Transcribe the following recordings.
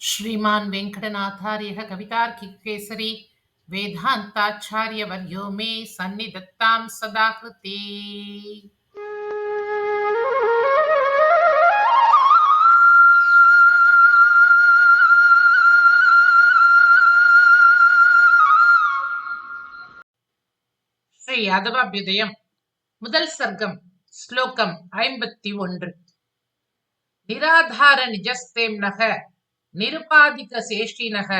श्रीमान् वेङ्कटनाथार्यः कवितार्किकेसरी वेदान्ताचार्यवर्यो मे सन्निधत्तां सदा कृते ஸ்ரீ யாதவாபியுதயம் முதல் சர்க்கம் ஸ்லோகம் ஐம்பத்தி ஒன்று நிராதார நிஜஸ்தேம்னக நிருபாதிக சேஷ்டினக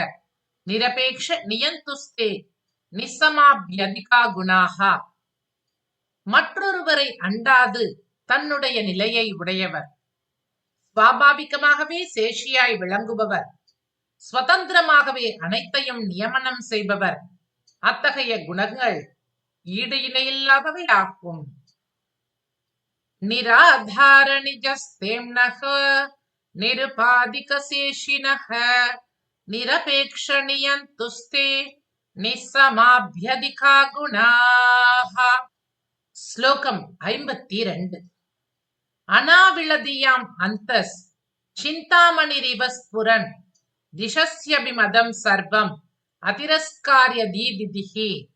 நிரபேக்ஷ நியந்துஸ்தே நிசமாபியதிகா குணாகா. மற்றொருவரை அண்டாது தன்னுடைய நிலையை உடையவர். சுவாபாவிகமாகவே சேஷியாய் விளங்குபவர். சுதந்திரமாகவே அனைத்தையும் நியமனம் செய்பவர். அத்தகைய குணங்கள் ஈடு இணையில்லாதவை ஆகும். நிராதார நிஜஸ்தேம்னக निरुपाधिकशेषिणः निरपेक्षणीयन्तुस्ते நிசமாபியதிகா குணாக ஸ்லோகம் ஐம்பத்தி ரெண்டு அனாவிளதியாம் அந்தஸ் சிந்தாமணிரிவ ஸ்புரன் திசஸ்யபிமதம் சர்வம் அதிரஸ்காரிய தீதிதிகி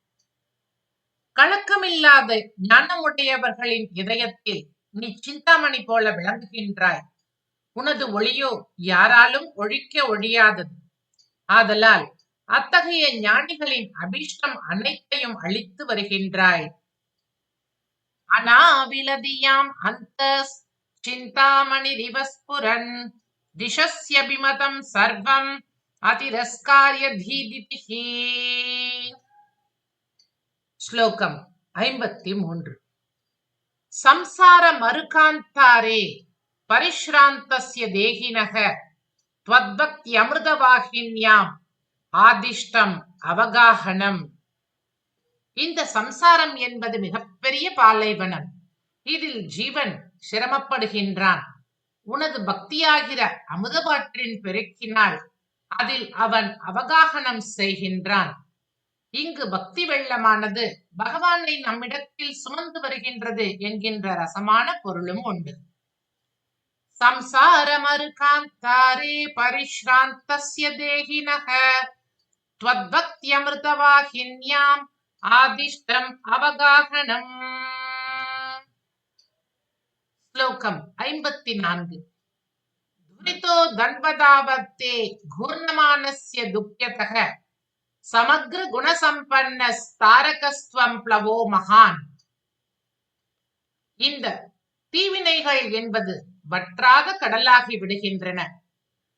கலக்கமில்லாத ஞானமுடையவர்களின் இதயத்தில் நீ சிந்தாமணி போல விளங்குகின்றாய் உனது ஒளியோ யாராலும் ஒழிக்க ஒழியாதது. ஆதலால் அத்தகைய ஞானிகளின் அபிஷ்டம் அனைத்தையும் அளித்து வருகின்றாய். அனாவிலதியாம் அந்த சிந்தாமணி ரிவஸ்புரன் திசஸ்யபிமதம் சர்வம் அதிரஸ்காரிய தீதிதிஹி. ஸ்லோகம் ஐம்பத்தி மூன்று. சம்சார மருகாந்தாரே பரிஷ்ராந்தஸ்ய தேகினக துவத்பக்தி அமிர்தவாகின்யாம் ஆதிஷ்டம் அவகாகனம். இந்த சம்சாரம் என்பது மிகப்பெரிய பாலைவனம். இதில் ஜீவன் சிரமப்படுகின்றான். உனது பக்தியாகிற அமுதவாற்றின் பெருக்கினால் அதில் அவன் அவகாகனம் செய்கின்றான். இங்கு பக்தி வெள்ளமானது பகவானை நம்மிடத்தில் சுமந்து வருகின்றது என்கின்ற ரசமான பொருளும் உண்டு. संसारमरुकान्तारे परिश्रान्तस्य देहिनः त्वद्भक्त्यमृतवाहिन्याम् आदिष्टम् அவகாகனம் ஸ்லோகம் ஐம்பத்தி நான்கு துரிதோ தன்வதாவத்தே கூர்ணமானஸ்ய துக்கியதக சமக்ர குணசம்பன்ன ஸ்தாரகஸ்துவம் பிளவோ மகான் இந்த தீவினைகள் என்பது வற்றாத கடலாகி விடுகின்றன.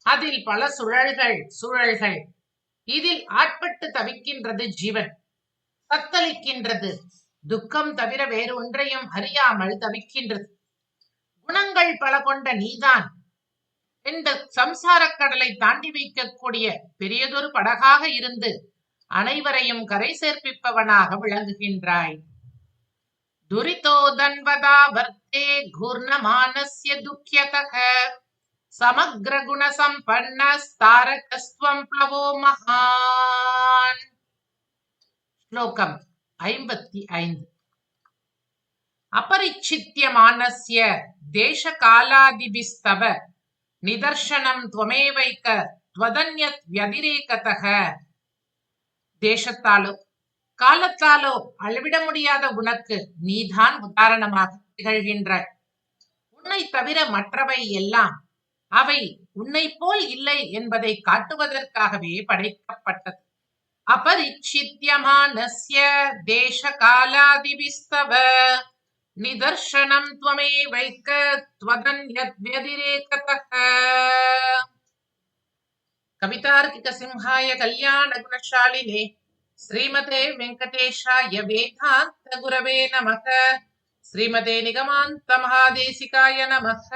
அதில் பல சுழல்கள் சுழல்கள். இதில் ஆட்பட்டு தவிக்கின்றது ஜீவன். தத்தளிக்கின்றது. துக்கம் தவிர வேறு ஒன்றையும் அறியாமல் தவிக்கின்றது. குணங்கள் பல கொண்ட நீதான். இந்த சம்சார கடலை தாண்டி வைக்கக்கூடிய பெரியதொரு படகாக இருந்து அனைவரையும் கரை சேர்ப்பிப்பவனாக விளங்குகின்றாய். दुरितो दन्वदावर्ते घूर्णमानस्य दुःख्यतः। समग्रगुणसम्पन्नस्तारकस्त्वं प्लवो महान्। श्लोकम् ऐम्बत्ति ऐन्द् अपरिच्छित्यमानस्य देशकालादिभिस्तव निदर्शनं त्वमेवैक त्वदन्यत् व्यतिरेकतः। देशத்தாலும் காலத்தாலோ அளவிட முடியாத உனக்கு நீதான் உதாரணமாக திகழ்கின்றாய் உன்னை தவிர மற்றவை எல்லாம் அவை உன்னை போல் இல்லை என்பதை காட்டுவதற்காகவே படைக்கப்பட்டது அபரிச்சித்யமானஸ்ய தேச காலாதிபிஸ்தவ நிதர்சனம் துவமே வைக்க त्वदन्यद्व्यतिरेकतः கவிதார்க்கிக சிம்ஹாய श्रीमते वेङ्कटेशाय वेदान्त गुरवे नमः श्रीमते निगमान्तमहादेशिकाय नमः